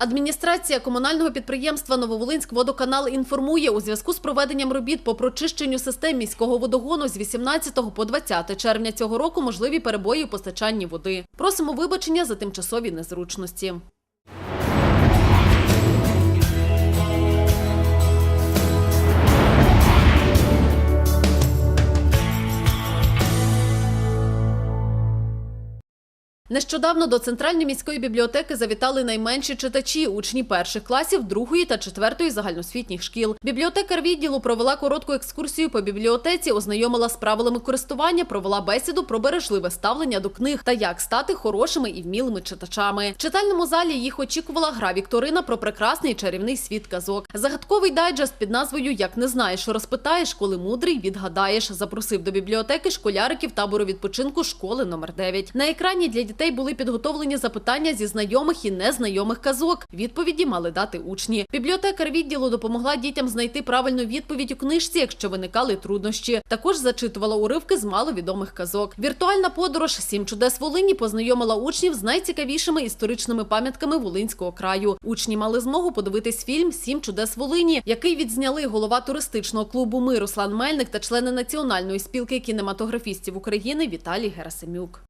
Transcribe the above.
Адміністрація комунального підприємства Нововолинськ-Водоканал інформує у зв'язку з проведенням робіт по прочищенню систем міського водогону з 18 по 20 червня цього року можливі перебої у постачанні води. Просимо вибачення за тимчасові незручності. Нещодавно до центральної міської бібліотеки завітали найменші читачі, учні перших класів другої та четвертої загальноосвітніх шкіл. Бібліотекар відділу провела коротку екскурсію по бібліотеці, ознайомила з правилами користування, провела бесіду про бережливе ставлення до книг та як стати хорошими і вмілими читачами. В читальному залі їх очікувала гра Вікторина про прекрасний чарівний світ казок. Загадковий дайджест під назвою Як не знаєш, розпитаєш, коли мудрий відгадаєш. Запросив до бібліотеки школяриків табору відпочинку школи номер 9 На екрані для дітей були підготовлені запитання зі знайомих і незнайомих казок. Відповіді мали дати учні. Бібліотекар відділу допомогла дітям знайти правильну відповідь у книжці, якщо виникали труднощі. Також зачитувала уривки з маловідомих казок. Віртуальна подорож Сім чудес Волині познайомила учнів з найцікавішими історичними пам'ятками Волинського краю. Учні мали змогу подивитись фільм Сім чудес Волині, який відзняли голова туристичного клубу Ми Руслан Мельник та члени Національної спілки кінематографістів України Віталій Герасимюк.